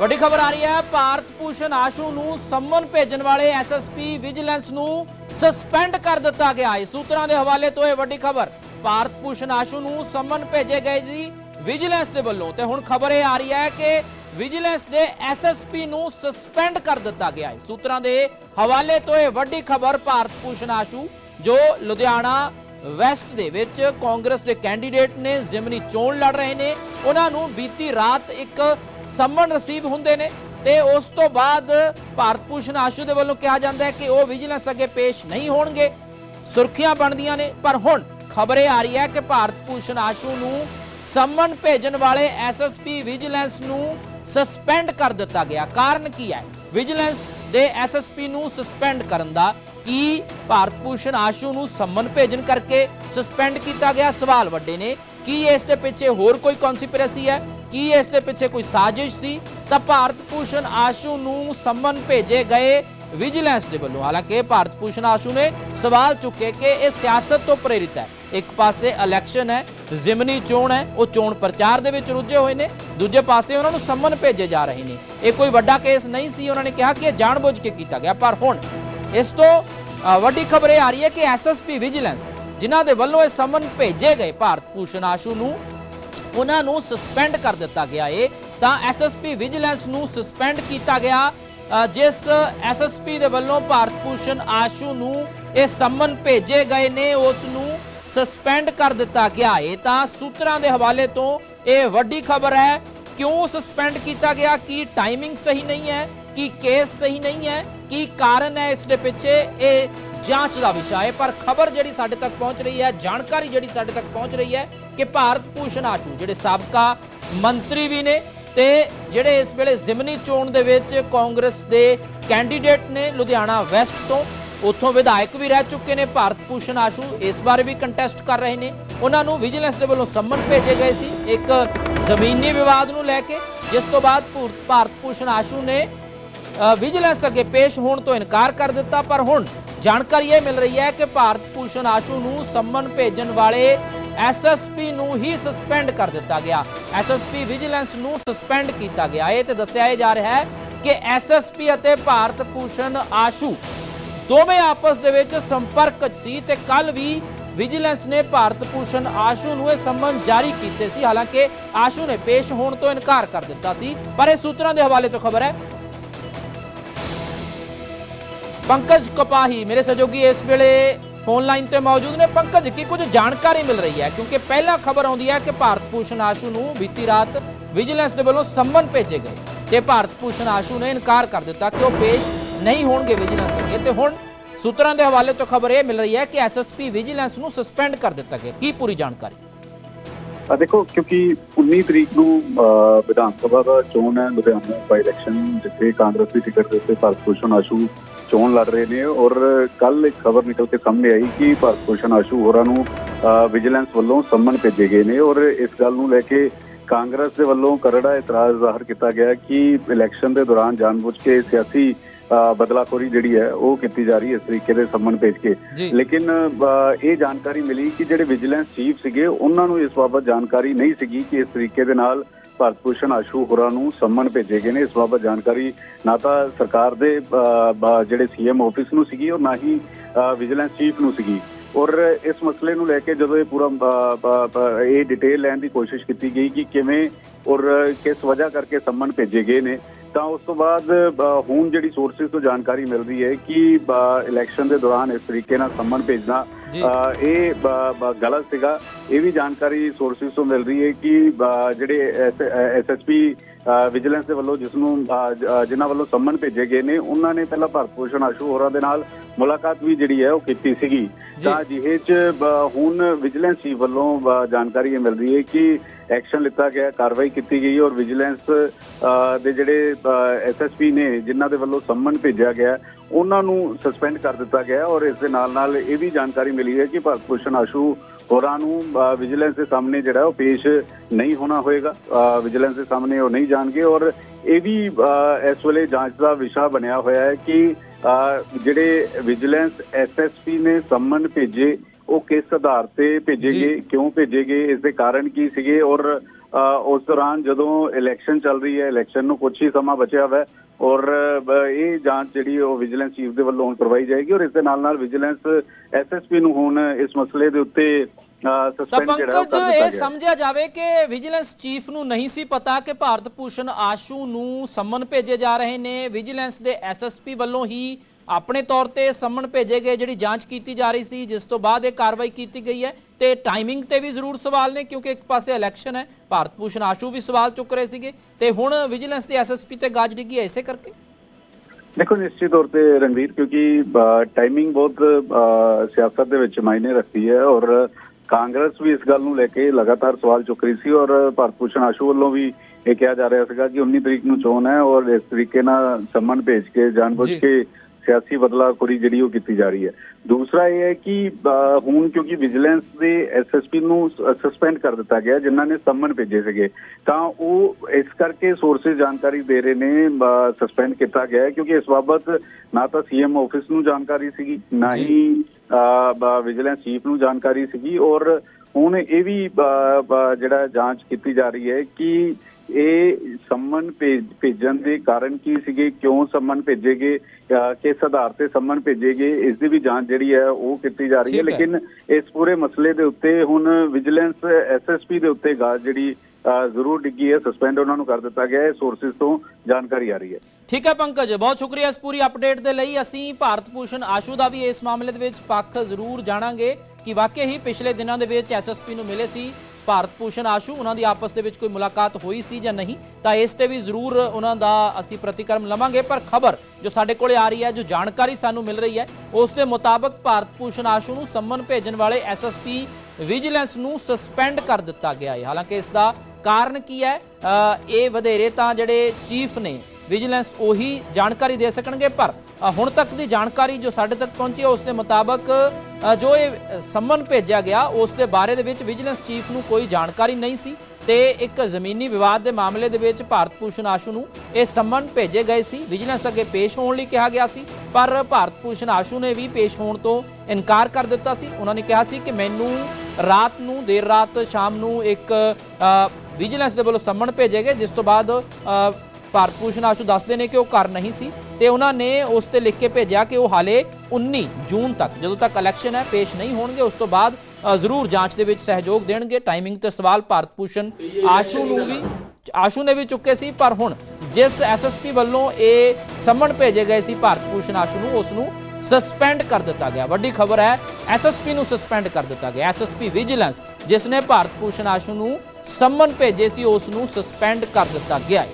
ਵੱਡੀ ਖਬਰ ਆ ਰਹੀ ਹੈ, ਭਾਰਤ ਭੂਸ਼ਣ ਆਸ਼ੂ ਨੂੰ ਸੰਮਨ ਭੇਜਣ ਵਾਲੇ ਐਸਐਸਪੀ ਵਿਜੀਲੈਂਸ ਨੂੰ ਸਸਪੈਂਡ ਕਰ ਦਿੱਤਾ ਗਿਆ। ਹੈ ਸੂਤਰਾਂ ਦੇ ਹਵਾਲੇ ਤੋਂ ਇਹ ਵੱਡੀ ਖਬਰ, ਭਾਰਤ ਭੂਸ਼ਣ ਆਸ਼ੂ ਨੂੰ ਸੰਮਨ ਭੇਜੇ ਗਏ ਜੀ ਵਿਜੀਲੈਂਸ ਦੇ ਵੱਲੋਂ। ਤੇ ਹੁਣ ਖਬਰ ਇਹ ਆ ਰਹੀ ਹੈ ਕਿ ਵਿਜੀਲੈਂਸ ਦੇ ਐਸਐਸਪੀ ਨੂੰ ਸਸਪੈਂਡ ਕਰ ਦਿੱਤਾ ਗਿਆ। ਹੈ ਸੂਤਰਾਂ ਦੇ ਹਵਾਲੇ ਤੋਂ ਇਹ ਵੱਡੀ ਖਬਰ, ਭਾਰਤ ਭੂਸ਼ਣ ਆਸ਼ੂ, ਜੋ ਲੁਧਿਆਣਾ ਵੈਸਟ ਦੇ ਵਿੱਚ ਕਾਂਗਰਸ ਦੇ ਕੈਂਡੀਡੇਟ ਨੇ ਜ਼ਿਮਨੀ ਚੋਣ ਲੜ ਰਹੇ ਨੇ। ਉਹਨਾਂ ਨੂੰ ਬੀਤੀ ਰਾਤ ਇੱਕ ਸੰਮਨ ਰਸੀਵ ਹੁੰਦੇ ਨੇ ਤੇ ਉਸ ਤੋਂ ਬਾਅਦ ਭਾਰਤ ਭੂਸ਼ਣ ਆਸ਼ੂ ਦੇ ਵੱਲੋਂ ਕਿਹਾ ਜਾਂਦਾ ਹੈ ਕਿ ਉਹ ਵਿਜੀਲੈਂਸ ਅੱਗੇ ਪੇਸ਼ ਨਹੀਂ ਹੋਣਗੇ। ਸੁਰਖੀਆਂ ਬਣਦੀਆਂ ਨੇ, ਪਰ ਹੁਣ ਖਬਰ ਇਹ ਆ ਰਹੀ ਹੈ ਕਿ ਭਾਰਤ ਭੂਸ਼ਣ ਆਸ਼ੂ ਨੂੰ ਸੰਮਨ ਭੇਜਣ ਵਾਲੇ ਐਸਐਸਪੀ ਵਿਜੀਲੈਂਸ ਨੂੰ ਸਸਪੈਂਡ ਕਰ ਦਿੱਤਾ ਗਿਆ। ਕਾਰਨ ਕੀ ਹੈ? ਵਿਜੀਲੈਂਸ ਦੇ ਐਸਐਸਪੀ ਨੂੰ ਸਸਪੈਂਡ ਕਰਨ ਦਾ ਕੀ ਭਾਰਤ ਭੂਸ਼ਣ ਆਸ਼ੂ ਨੂੰ ਸੰਮਨ ਭੇਜਣ ਕਰਕੇ ਸਸਪੈਂਡ ਕੀਤਾ ਗਿਆ? ਸਵਾਲ ਵੱਡੇ ਨੇ। ਕੀ ਇਸ ਦੇ ਪਿੱਛੇ ਹੋਰ ਕੋਈ ਕਨਸਪੀਰੇਸੀ ਹੈ? ਕੀ ਇਸ ਦੇ ਪਿੱਛੇ ਕੋਈ ਸਾਜ਼ਿਸ਼ ਸੀ? ਤਾਂ ਭਾਰਤ ਭੂਸ਼ਣ ਆਸ਼ੂ ਨੂੰ ਸੰਮਨ ਭੇਜੇ ਗਏ ਵਿਜੀਲੈਂਸ ਦੇ ਵੱਲੋਂ। ਹਾਲਾਂਕਿ ਭਾਰਤ ਭੂਸ਼ਣ ਆਸ਼ੂ ਨੇ ਸਵਾਲ ਚੁੱਕੇ ਕਿ ਇਹ ਸਿਆਸਤ ਤੋਂ ਪ੍ਰੇਰਿਤ ਹੈ। ਇੱਕ ਪਾਸੇ ਇਲੈਕਸ਼ਨ ਹੈ, ਜ਼ਿਮਨੀ ਚੋਣ ਹੈ, ਉਹ ਚੋਣ ਪ੍ਰਚਾਰ ਦੇ ਵਿੱਚ ਰੁੱਝੇ ਹੋਏ ਨੇ। ਦੂਜੇ ਪਾਸੇ ਉਹਨਾਂ ਨੂੰ ਸੰਮਨ ਭੇਜੇ ਜਾ ਰਹੇ ਨੇ। ਇਹ ਕੋਈ ਵੱਡਾ ਕੇਸ ਨਹੀਂ ਸੀ, ਉਹਨਾਂ ਨੇ ਕਿਹਾ ਕਿ ਇਹ ਜਾਣਬੁੱਝ ਕੇ ਕੀਤਾ ਗਿਆ। ਪਰ ਹੁਣ ਇਸ ਤੋਂ ਵੱਡੀ ਖਬਰ ਇਹ ਆ ਰਹੀ ਹੈ ਕਿ ਐਸਐਸਪੀ ਵਿਜੀਲੈਂਸ, ਜਿਨ੍ਹਾਂ ਦੇ ਵੱਲੋਂ ਇਹ ਸੰਮਨ ਭੇਜੇ ਗਏ, ਭਾਰਤ ਭੂਸ਼ਣ ਆਸ਼ੂ ਨੂੰ ਉਹਨਾਂ ਨੂੰ ਸਸਪੈਂਡ ਕਰ ਦਿੱਤਾ ਗਿਆ ਏ। ਤਾਂ ਐਸਐਸਪੀ ਵਿਜੀਲੈਂਸ ਨੂੰ ਸਸਪੈਂਡ ਕੀਤਾ ਗਿਆ ਅ, ਜਿਸ ਐਸਐਸਪੀ ਦੇ ਵੱਲੋਂ ਭਾਰਤ ਭੂਸ਼ਣ ਆਸ਼ੂ ਨੂੰ ਇਹ ਸੰਮਨ ਭੇਜੇ ਗਏ ਨੇ ਉਸ ਨੂੰ ਸਸਪੈਂਡ ਕਰ ਦਿੱਤਾ ਗਿਆ ਏ। ਤਾਂ ਸੂਤਰਾਂ ਦੇ ਹਵਾਲੇ ਤੋਂ ਇਹ ਵੱਡੀ ਖਬਰ ਹੈ ਕਿਉਂ ਸਸਪੈਂਡ ਕੀਤਾ ਗਿਆ? ਕੀ ਟਾਈਮਿੰਗ ਸਹੀ ਨਹੀਂ ਹੈ? ਕੀ ਕੇਸ ਸਹੀ ਨਹੀਂ ਹੈ? ਕੀ ਕਾਰਨ ਹੈ ਇਸ ਦੇ ਪਿੱਛੇ? ਇਹ ਜਾਂਚ ਦਾ ਵਿਸ਼ਾ ਹੈ। ਪਰ ਖਬਰ ਜਿਹੜੀ ਸਾਡੇ ਤੱਕ ਪਹੁੰਚ ਰਹੀ ਹੈ ਜਾਣਕਾਰੀ ਜਿਹੜੀ ਸਾਡੇ ਤੱਕ ਪਹੁੰਚ ਰਹੀ ਹੈ ਕਿ ਭਾਰਤ ਭੂਸ਼ਣ ਆਸ਼ੂ, ਜਿਹੜੇ ਸਾਬਕਾ ਮੰਤਰੀ ਵੀ ਨੇ ਤੇ ਜਿਹੜੇ ਇਸ ਵੇਲੇ ਜ਼ਿਮਨੀ ਚੋਣ ਦੇ ਵਿੱਚ ਕਾਂਗਰਸ ਦੇ ਕੈਂਡੀਡੇਟ ਨੇ ਲੁਧਿਆਣਾ ਵੈਸਟ ਤੋਂ, ਉੱਥੋਂ ਵਿਧਾਇਕ ਵੀ ਰਹਿ ਚੁੱਕੇ ਨੇ, ਭਾਰਤ ਭੂਸ਼ਣ ਆਸ਼ੂ ਇਸ ਵਾਰ ਵੀ ਕੰਟੈਸਟ ਕਰ ਰਹੇ ਨੇ। ਉਹਨਾਂ ਨੂੰ ਵਿਜੀਲੈਂਸ ਦੇ ਵੱਲੋਂ ਸੰਮਨ ਭੇਜੇ ਗਏ ਸੀ ਇੱਕ ਜ਼ਮੀਨੀ ਵਿਵਾਦ ਨੂੰ ਲੈ ਕੇ, ਜਿਸ ਤੋਂ ਬਾਅਦ ਭੂ- ਭਾਰਤ ਭੂਸ਼ਣ ਆਸ਼ੂ ਨੇ ਵਿਜੀਲੈਂਸ ਅੱਗੇ ਪੇਸ਼ ਹੋਣ ਤੋਂ ਇਨਕਾਰ ਕਰ ਦਿੱਤਾ। ਪਰ ਹੁਣ ਜਾਣਕਾਰੀ ਇਹ ਮਿਲ ਰਹੀ ਹੈ ਕਿ ਭਾਰਤ ਭੂਸ਼ਣ ਆਸ਼ੂ ਨੂੰ ਸੰਮਨ ਭੇਜਣ ਵਾਲੇ ਐਸਐਸਪੀ ਨੂੰ ਹੀ ਸਸਪੈਂਡ ਕਰ ਦਿੱਤਾ ਗਿਆ। ਐਸਐਸਪੀ ਵਿਜੀਲੈਂਸ ਨੂੰ ਸਸਪੈਂਡ ਕੀਤਾ ਗਿਆ। ਇਹ ਤੇ ਦੱਸਿਆ ਜਾ ਰਿਹਾ ਹੈ ਕਿ ਐਸਐਸਪੀ ਅਤੇ ਭਾਰਤ ਭੂਸ਼ਣ ਆਸ਼ੂ ਦੋਵੇਂ ਆਪਸ ਦੇ ਵਿੱਚ ਸੰਪਰਕ ਸੀ ਤੇ ਕੱਲ ਵੀ ਵਿਜੀਲੈਂਸ ਨੇ ਭਾਰਤ ਭੂਸ਼ਣ ਆਸ਼ੂ ਨੂੰ ਇਹ ਸੰਮਨ ਜਾਰੀ ਕੀਤੇ ਸੀ। ਹਾਲਾਂਕਿ ਆਸ਼ੂ ਨੇ ਪੇਸ਼ ਹੋਣ ਤੋਂ ਇਨਕਾਰ ਕਰ ਦਿੱਤਾ ਸੀ, ਪਰ ਇਹ ਸੂਤਰਾਂ ਦੇ ਹਵਾਲੇ ਤੋਂ ਖਬਰ ਹੈ। ਪੰਕਜ ਕਪਾਹੀ, ਮੇਰੇ ਸਹਿਯੋਗੀ, ਇਸ ਵੇਲੇ ਫੋਨ ਲਾਈਨ ਤੇ ਮੌਜੂਦ ਨੇ। ਪੰਕਜ, ਕੀ ਕੁਝ ਜਾਣਕਾਰੀ ਮਿਲ ਰਹੀ ਹੈ? ਕਿਉਂਕਿ ਪਹਿਲਾਂ ਖਬਰ ਆਉਂਦੀ ਹੈ ਕਿ ਭਾਰਤ ਭੂਸ਼ਣ ਆਸ਼ੂ ਨੂੰ ਬੀਤੀ ਰਾਤ ਵਿਜੀਲੈਂਸ ਦੇ ਵੱਲੋਂ ਸੰਮਨ ਭੇਜੇ ਗਏ ਤੇ ਭਾਰਤ ਭੂਸ਼ਣ ਆਸ਼ੂ ਨੇ ਇਨਕਾਰ ਕਰ ਦਿੱਤਾ ਕਿ ਉਹ ਪੇਸ਼ ਨਹੀਂ ਹੋਣਗੇ ਵਿਜੀਲੈਂਸ ਅੱਗੇ। ਤੇ ਹੁਣ ਸੂਤਰਾਂ ਦੇ ਹਵਾਲੇ ਤੋਂ ਖਬਰ ਇਹ ਮਿਲ ਰਹੀ ਹੈ ਕਿ ਐਸਐਸਪੀ ਵਿਜੀਲੈਂਸ ਨੂੰ ਸਸਪੈਂਡ ਕਰ ਦਿੱਤਾ ਗਿਆ। ਕੀ ਪੂਰੀ ਜਾਣਕਾਰੀ? ਆ ਦੇਖੋ, ਕਿਉਂਕਿ 19 ਤਰੀਕ ਨੂੰ ਵਿਧਾਨ ਸਭਾ ਦਾ ਚੋਣ ਹੈ, ਲੁਧਿਆਣਾ ਬਾਈ ਇਲੈਕਸ਼ਨ ਜਿੱਥੇ ਕਾਂਗਰਸ ਦੀ ਟਿਕਟ ਦੇ ਉੱਤੇ ਭਾਰਤ ਭੂਸ਼ਣ ਆਸ਼ੂ ਚੋਣ ਲੜ ਰਹੇ ਨੇ ਔਰ ਕੱਲ ਇੱਕ ਖਬਰ ਨਿਕਲ ਕੇ ਸਾਹਮਣੇ ਆਈ ਕਿ ਭਾਰਤ ਭੂਸ਼ਣ ਆਸ਼ੂ ਹੋਰਾਂ ਨੂੰ ਵਿਜੀਲੈਂਸ ਵੱਲੋਂ ਸੰਮਨ ਭੇਜੇ ਗਏ ਨੇ ਔਰ ਇਸ ਗੱਲ ਨੂੰ ਲੈ ਕੇ ਕਾਂਗਰਸ ਦੇ ਵੱਲੋਂ ਕਰੜਾ ਇਤਰਾਜ਼ ਜ਼ਾਹਰ ਕੀਤਾ ਗਿਆ ਕਿ ਇਲੈਕਸ਼ਨ ਦੇ ਦੌਰਾਨ ਜਾਣਬੁੱਝ ਕੇ ਸਿਆਸੀ ਬਦਲਾਖੋਰੀ ਜਿਹੜੀ ਹੈ ਉਹ ਕੀਤੀ ਜਾ ਰਹੀ ਹੈ ਇਸ ਤਰੀਕੇ ਦੇ ਸੰਮਨ ਭੇਜ ਕੇ। ਲੇਕਿਨ ਇਹ ਜਾਣਕਾਰੀ ਮਿਲੀ ਕਿ ਜਿਹੜੇ ਵਿਜੀਲੈਂਸ ਚੀਫ ਸੀਗੇ ਉਹਨਾਂ ਨੂੰ ਇਸ ਬਾਬਤ ਜਾਣਕਾਰੀ ਨਹੀਂ ਸੀਗੀ ਕਿ ਇਸ ਤਰੀਕੇ ਦੇ ਨਾਲ ਭਾਰਤ ਭੂਸ਼ਣ ਆਸ਼ੂ ਹੋਰਾਂ ਨੂੰ ਸੰਮਨ ਭੇਜੇ ਗਏ ਨੇ। ਇਸ ਬਾਬਤ ਜਾਣਕਾਰੀ ਨਾ ਤਾਂ ਸਰਕਾਰ ਦੇ ਅ, ਬ- ਜਿਹੜੇ ਸੀਐਮ ਆਫਿਸ ਨੂੰ ਸੀਗੀ ਔਰ ਨਾ ਹੀ ਵਿਜੀਲੈਂਸ ਚੀਫ ਨੂੰ ਸੀਗੀ। ਔਰ ਇਸ ਮਸਲੇ ਨੂੰ ਲੈ ਕੇ ਜਦੋਂ ਇਹ ਪੂਰਾ ਇਹ ਡਿਟੇਲ ਲੈਣ ਦੀ ਕੋਸ਼ਿਸ਼ ਕੀਤੀ ਗਈ ਕਿ ਕਿਵੇਂ ਔਰ ਕਿਸ ਵਜ੍ਹਾ ਕਰਕੇ ਸੰਮਨ ਭੇਜੇ ਗਏ ਨੇ ਤਾਂ ਉਸ ਤੋਂ ਬਾਅਦ ਹੁਣ ਜਿਹੜੀ ਸੋਰਸਿਸ ਤੋਂ ਜਾਣਕਾਰੀ ਮਿਲ ਰਹੀ ਹੈ ਕਿ ਇਲੈਕਸ਼ਨ ਦੇ ਦੌਰਾਨ ਇਸ ਤਰੀਕੇ ਨਾਲ ਸੰਮਨ ਭੇਜਣਾ ਇਹ ਗਲਤ ਸੀਗਾ। ਇਹ ਵੀ ਜਾਣਕਾਰੀ ਸੋਰਸਿਸ ਤੋਂ ਮਿਲ ਰਹੀ ਹੈ ਕਿ ਜਿਹੜੇ ਐਸਐਸਪੀ ਵਿਜੀਲੈਂਸ ਦੇ ਵੱਲੋਂ ਜਿਸ ਨੂੰ ਜਿਨ੍ਹਾਂ ਵੱਲੋਂ ਸੰਮਨ ਭੇਜੇ ਗਏ ਨੇ ਉਹਨਾਂ ਨੇ ਪਹਿਲਾਂ ਭਾਰਤ ਭੂਸ਼ਣ ਆਸ਼ੂ ਹੋਰਾਂ ਦੇ ਨਾਲ ਮੁਲਾਕਾਤ ਵੀ ਜਿਹੜੀ ਹੈ ਉਹ ਕੀਤੀ ਸੀਗੀ। ਤਾਂ ਜਿਹੇ ਚ ਹੁਣ ਵਿਜੀਲੈਂਸ ਚੀਫ ਵੱਲੋਂ ਜਾਣਕਾਰੀ ਇਹ ਮਿਲ ਰਹੀ ਹੈ ਕਿ ਐਕਸ਼ਨ ਲਿੱਤਾ ਗਿਆ ਕਾਰਵਾਈ ਕੀਤੀ ਗਈ ਔਰ ਵਿਜੀਲੈਂਸ ਦੇ ਜਿਹੜੇ ਐਸਐਸਪੀ ਨੇ ਜਿਨ੍ਹਾਂ ਦੇ ਵੱਲੋਂ ਸੰਮਨ ਭੇਜਿਆ ਗਿਆ ਉਹਨਾਂ ਨੂੰ ਸਸਪੈਂਡ ਕਰ ਦਿੱਤਾ ਗਿਆ ਔਰ ਇਸ ਦੇ ਨਾਲ ਨਾਲ ਇਹ ਵੀ ਜਾਣਕਾਰੀ ਮਿਲੀ ਹੈ ਕਿ ਭਾਰਤ ਭੂਸ਼ਣ ਆਸ਼ੂ ਹੋਰਾਂ ਨੂੰ ਵਿਜੀਲੈਂਸ ਦੇ ਸਾਹਮਣੇ ਜਿਹੜਾ ਉਹ ਪੇਸ਼ ਨਹੀਂ ਹੋਣਾ ਹੋਏਗਾ ਵਿਜੀਲੈਂਸ ਦੇ ਸਾਹਮਣੇ ਉਹ ਨਹੀਂ ਜਾਣਗੇ ਔਰ ਇਹ ਵੀ ਇਸ ਵੇਲੇ ਜਾਂਚ ਦਾ ਵਿਸ਼ਾ ਬਣਿਆ ਹੋਇਆ ਹੈ ਕਿ ਜਿਹੜੇ ਵਿਜੀਲੈਂਸ ਐਸਐਸਪੀ ਨੇ ਸੰਮਨ ਭੇਜੇ ਉਹ ਕਿਸ ਆਧਾਰ ਤੇ ਭੇਜੇ ਜੀ। ਗਏ ਕਿਉਂ ਭੇਜੇ ਗਏ ਇਸ ਦੇ ਕਾਰਨ ਕੀ ਸੀਗੇ ਔਰ ਉਸ ਦੌਰਾਨ ਜਦੋਂ ਇਲੈਕਸ਼ਨ ਚੱਲ ਰਹੀ ਹੈ ਇਲੈਕਸ਼ਨ ਨੂੰ ਕੁਝ ਹੀ ਸਮਾਂ ਬਚਿਆ ਹੋਇਆ ਹੈ ਔਰ ਇਹ ਜਾਂਚ ਜਿਹੜੀ ਉਹ ਵਿਜੀਲੈਂਸ ਚੀਫ ਦੇ ਵੱਲੋਂ ਹੁਣ ਕਰਵਾਈ ਜਾਏਗੀ ਔਰ ਇਸ ਦੇ ਨਾਲ ਨਾਲ ਵਿਜੀਲੈਂਸ ਐਸਐਸਪੀ ਨੂੰ ਹੁਣ ਇਸ ਮਸਲੇ ਦੇ ਉੱਤੇ ਸਸਪੈਂਡ ਜਿਹੜਾ ਉਹ ਪੰਕਜ ਕਰ ਦਿੱਤਾ ਇਹ ਸਮਝਿਆ ਜਾਵੇ ਕਿ ਵਿਜੀਲੈਂਸ ਚੀਫ ਨੂੰ ਨਹੀਂ ਸੀ ਪਤਾ ਕਿ ਭਾਰਤ ਭੂਸ਼ਣ ਆਸ਼ੂ ਨੂੰ ਸੰਮਨ ਭੇਜੇ ਜਾ ਰਹੇ ਨੇ। ਵਿਜੀਲੈਂਸ ਦੇ ਐਸਐਸਪੀ ਵੱਲੋਂ ਹੀ ਆਪਣੇ ਤੌਰ ਤੇ ਸੰਮਨ ਭੇਜੇ ਗਏ ਜਿਹੜੀ ਜਾਂਚ ਕੀਤੀ ਜਾ ਰਹੀ ਸੀ ਜਿਸ ਤੋਂ ਬਾਅਦ ਇਹ ਕਾਰਵਾਈ ਕੀਤੀ ਗਈ ਹੈ। ਤੇ ਟਾਈਮਿੰਗ ਤੇ ਵੀ ਜ਼ਰੂਰ ਸਵਾਲ ਨੇ ਕਿਉਂਕਿ ਇੱਕ ਪਾਸੇ ਇਲੈਕਸ਼ਨ ਹੈ ਭਾਰਤ ਭੂਸ਼ਣ ਆਸ਼ੂ ਵੀ ਸਵਾਲ ਚੁੱਕ ਰਹੇ ਸੀਗੇ ਤੇ ਹੁਣ ਵਿਜੀਲੈਂਸ ਦੇ ਐਸਐਸਪੀ ਤੇ ਗਾਜ ਡਿੱਗੀ ਇਸੇ ਕਰਕੇ ਦੇਖੋ ਨਿਸ਼ਚਿਤ ਤੌਰ ਤੇ ਰਣਵੀਰ ਕਿਉਂਕਿ ਟਾਈਮਿੰਗ ਬਹੁਤ ਸਿਆਸਤ ਦੇ ਵਿੱਚ ਮਾਇਨੇ ਰੱਖਦੀ ਹੈ ਔਰ ਕਾਂਗਰਸ ਵੀ ਇਸ ਗੱਲ ਨੂੰ ਲੈ ਕੇ ਲਗਾਤਾਰ ਸਵਾਲ ਚੁੱਕ ਰਹੀ ਸੀ ਔਰ ਭਾਰਤ ਭੂਸ਼ਣ ਆਸ਼ੂ ਵੱਲੋਂ ਵੀ ਇਹ ਕਿਹਾ ਜਾ ਰਿਹਾ ਸੀਗਾ ਕਿ 19 ਤਰੀਕ ਨੂੰ ਚੋਣ ਹੈ ਔਰ ਇਸ ਤਰੀਕੇ ਨਾਲ ਸੰਮਨ ਭੇਜ ਕੇ ਜਾਣਬੁੱਝ। ਕੇ ਸਿਆਸੀ ਬਦਲਾਖੋਰੀ ਜਿਹੜੀ ਉਹ ਕੀਤੀ ਜਾ ਰਹੀ ਹੈ ਦੂਸਰਾ ਇਹ ਹੈ ਕਿ ਹੁਣ ਕਿਉਂਕਿ ਵਿਜੀਲੈਂਸ ਦੇ ਐਸਐਸਪੀ ਨੂੰ ਸਸਪੈਂਡ ਕਰ ਦਿੱਤਾ ਗਿਆ ਜਿਨ੍ਹਾਂ ਨੇ ਸੰਮਨ ਭੇਜੇ ਸੀਗੇ ਤਾਂ ਉਹ ਇਸ ਕਰਕੇ ਸੋਰਸਸ ਜਾਣਕਾਰੀ ਦੇ ਰਹੇ ਨੇ ਸਸਪੈਂਡ ਕੀਤਾ ਗਿਆ ਕਿਉਂਕਿ ਇਸ ਬਾਬਤ ਨਾ ਤਾਂ ਸੀਐਮ ਆਫਿਸ ਨੂੰ ਜਾਣਕਾਰੀ ਸੀਗੀ ਨਾ। ਹੀ ਵਿਜੀਲੈਂਸ ਚੀਫ ਨੂੰ ਜਾਣਕਾਰੀ ਸੀਗੀ ਔਰ ਹੁਣ ਇਹ ਵੀ ਜਿਹੜਾ ਜਾਂਚ ਕੀਤੀ ਜਾ ਰਹੀ ਹੈ ਕਿ ਇਹ ਸੰਮਨ ਭੇਜ ਭੇਜਣ ਦੇ ਕਾਰਨ ਕੀ ਸੀਗੇ ਕਿਉਂ ਸੰਮਨ ਭੇਜੇ ਗਏ ਅ, ਕਿਸ ਆਧਾਰ ਤੇ ਸੰਮਨ ਭੇਜੇ ਗਏ ਇਸ ਦੀ ਵੀ ਜਾਂਚ ਜਿਹੜੀ ਹੈ ਉਹ ਕੀਤੀ ਜਾ ਰਹੀ ਹੈ। ਲੇਕਿਨ ਇਸ ਪੂਰੇ ਮਸਲੇ ਦੇ ਉੱਤੇ ਹੁਣ ਵਿਜੀਲੈਂਸ ਐਸਐਸਪੀ ਦੇ ਉੱਤੇ ਗਾਜ ਜਿਹੜੀ ਜ਼ਰੂਰ ਡਿੱਗੀ ਹੈ ਸਸਪੈਂਡ ਉਹਨਾਂ ਨੂੰ ਕਰ ਦਿੱਤਾ ਗਿਆ ਹੈ। ਸੋਰਸਿਸ ਤੋਂ ਜਾਣਕਾਰੀ ਆ ਰਹੀ ਹੈ। ਠੀਕ ਹੈ ਪੰਕਜ ਬਹੁਤ ਸ਼ੁਕਰੀਆ ਇਸ ਪੂਰੀ ਅਪਡੇਟ ਦੇ ਲਈ। ਅਸੀਂ ਭਾਰਤ ਭੂਸ਼ਣ ਆਸ਼ੂ ਦਾ ਵੀ ਇਸ ਮਾਮਲੇ ਦੇ ਵਿੱਚ ਪੱਖ ਜ਼ਰੂਰ ਜਾਣਾਂਗੇ। ਕਿ ਵਾਕਈ ਹੀ ਪਿਛਲੇ ਦਿਨਾਂ ਦੇ ਵਿੱਚ ਐਸਐਸਪੀ ਨੂੰ ਮਿਲੇ ਸੀ ਭਾਰਤ ਭੂਸ਼ਣ ਆਸ਼ੂ। ਉਹਨਾਂ ਦੀ ਆਪਸ ਦੇ ਵਿੱਚ ਕੋਈ ਮੁਲਾਕਾਤ ਹੋਈ ਸੀ ਜਾਂ ਨਹੀਂ? ਤਾਂ ਇਸ ਤੇ ਵੀ ਜ਼ਰੂਰ ਉਹਨਾਂ ਦਾ ਅਸੀਂ ਪ੍ਰਤੀਕਰਮ ਲਵਾਂਗੇ। ਪਰ ਖਬਰ ਜੋ ਸਾਡੇ ਕੋਲੇ ਆ ਰਹੀ ਹੈ, ਜੋ ਜਾਣਕਾਰੀ ਸਾਨੂੰ ਮਿਲ ਰਹੀ ਹੈ, ਉਸ ਦੇ ਮੁਤਾਬਕ ਭਾਰਤ ਭੂਸ਼ਣ ਆਸ਼ੂ ਨੂੰ ਸੰਮਨ ਭੇਜਣ ਵਾਲੇ ਐਸਐਸਪੀ ਵਿਜੀਲੈਂਸ ਨੂੰ ਸਸਪੈਂਡ ਕਰ ਦਿੱਤਾ ਗਿਆ ਹੈ। ਹਾਲਾਂਕਿ ਇਸ ਦਾ ਕਾਰਨ ਕੀ ਹੈ? ਇਹ ਵਧੇਰੇ ਤਾਂ ਜਿਹੜੇ ਚੀਫ ਨੇ ਵਿਜੀਲੈਂਸ ਉਹੀ ਜਾਣਕਾਰੀ ਦੇ ਸਕਣਗੇ, ਪਰ ਹੁਣ ਤੱਕ ਦੀ ਜਾਣਕਾਰੀ ਜੋ ਸਾਡੇ ਤੱਕ ਪਹੁੰਚੀ ਹੈ, ਉਸ ਦੇ ਮੁਤਾਬਕ ਜੋ ਇਹ ਸੰਮਨ ਭੇਜਿਆ ਗਿਆ, ਉਸ ਦੇ ਬਾਰੇ ਦੇ ਵਿੱਚ ਵਿਜੀਲੈਂਸ ਚੀਫ ਨੂੰ ਕੋਈ ਜਾਣਕਾਰੀ ਨਹੀਂ ਸੀ ਤੇ ਇੱਕ ਜ਼ਮੀਨੀ ਵਿਵਾਦ ਦੇ ਮਾਮਲੇ ਦੇ ਵਿੱਚ ਭਾਰਤ ਭੂਸ਼ਣ ਆਸ਼ੂ ਨੂੰ ਇਹ ਸੰਮਨ ਭੇਜੇ ਗਏ ਸੀ। ਵਿਜੀਲੈਂਸ ਅੱਗੇ ਪੇਸ਼ ਹੋਣ ਲਈ ਕਿਹਾ ਗਿਆ ਸੀ, ਪਰ ਭਾਰਤ ਭੂਸ਼ਣ ਆਸ਼ੂ ਨੇ ਵੀ ਪੇਸ਼ ਹੋਣ ਤੋਂ ਇਨਕਾਰ ਕਰ ਦਿੱਤਾ ਸੀ। ਉਹਨਾਂ ਨੇ ਕਿਹਾ ਸੀ ਕਿ ਮੈਨੂੰ ਰਾਤ ਨੂੰ, ਦੇਰ ਰਾਤ ਸ਼ਾਮ ਨੂੰ ਇੱਕ ਵਿਜੀਲੈਂਸ ਦੇ ਵੱਲੋਂ ਸੰਮਨ ਭੇਜੇ ਗਏ, ਜਿਸ ਤੋਂ ਬਾਅਦ ਭਾਰਤ ਭੂਸ਼ਣ ਆਸ਼ੂ ਦੱਸਦੇ ਨੇ ਕਿ ਉਹ ਘਰ ਨਹੀਂ ਸੀ ਤੇ ਉਹਨਾਂ ਨੇ ਉਸ ਤੇ ਲਿਖ ਕੇ ਭੇਜਿਆ ਕਿ ਉਹ ਹਾਲੇ 19 ਜੂਨ ਤੱਕ, ਜਦੋਂ ਤੱਕ ਇਲੈਕਸ਼ਨ ਹੈ, ਪੇਸ਼ ਨਹੀਂ ਹੋਣਗੇ, ਉਸ ਤੋਂ ਬਾਅਦ ਜ਼ਰੂਰ ਜਾਂਚ ਦੇ ਵਿੱਚ ਸਹਿਯੋਗ ਦੇਣਗੇ। ਟਾਈਮਿੰਗ ਤੇ ਸਵਾਲ ਭਾਰਤ ਭੂਸ਼ਣ ਆਸ਼ੂ ਨੂੰ ਵੀ, ਆਸ਼ੂ ਨੇ ਵੀ ਚੁੱਕੇ ਸੀ, ਪਰ ਹੁਣ ਜਿਸ ਐਸਐਸਪੀ ਵੱਲੋਂ ਇਹ ਸੰਮਨ ਭੇਜੇ ਗਏ ਸੀ ਭਾਰਤ ਭੂਸ਼ਣ ਆਸ਼ੂ ਨੂੰ, ਉਸ ਨੂੰ ਸਸਪੈਂਡ ਕਰ ਦਿੱਤਾ ਗਿਆ। ਵੱਡੀ ਖਬਰ ਹੈ ਐਸਐਸਪੀ ਨੂੰ ਸਸਪੈਂਡ ਕਰ ਦਿੱਤਾ ਗਿਆ। ਐਸਐਸਪੀ ਵਿਜੀਲੈਂਸ ਜਿਸ ਨੇ ਭਾਰਤ ਭੂਸ਼ਣ ਆਸ਼ੂ ਨੂੰ ਸੰਮਨ ਭੇਜੇ ਸੀ, ਉਸ ਨੂੰ ਸਸਪੈਂਡ ਕਰ ਦਿੱਤਾ ਗਿਆ ਹੈ।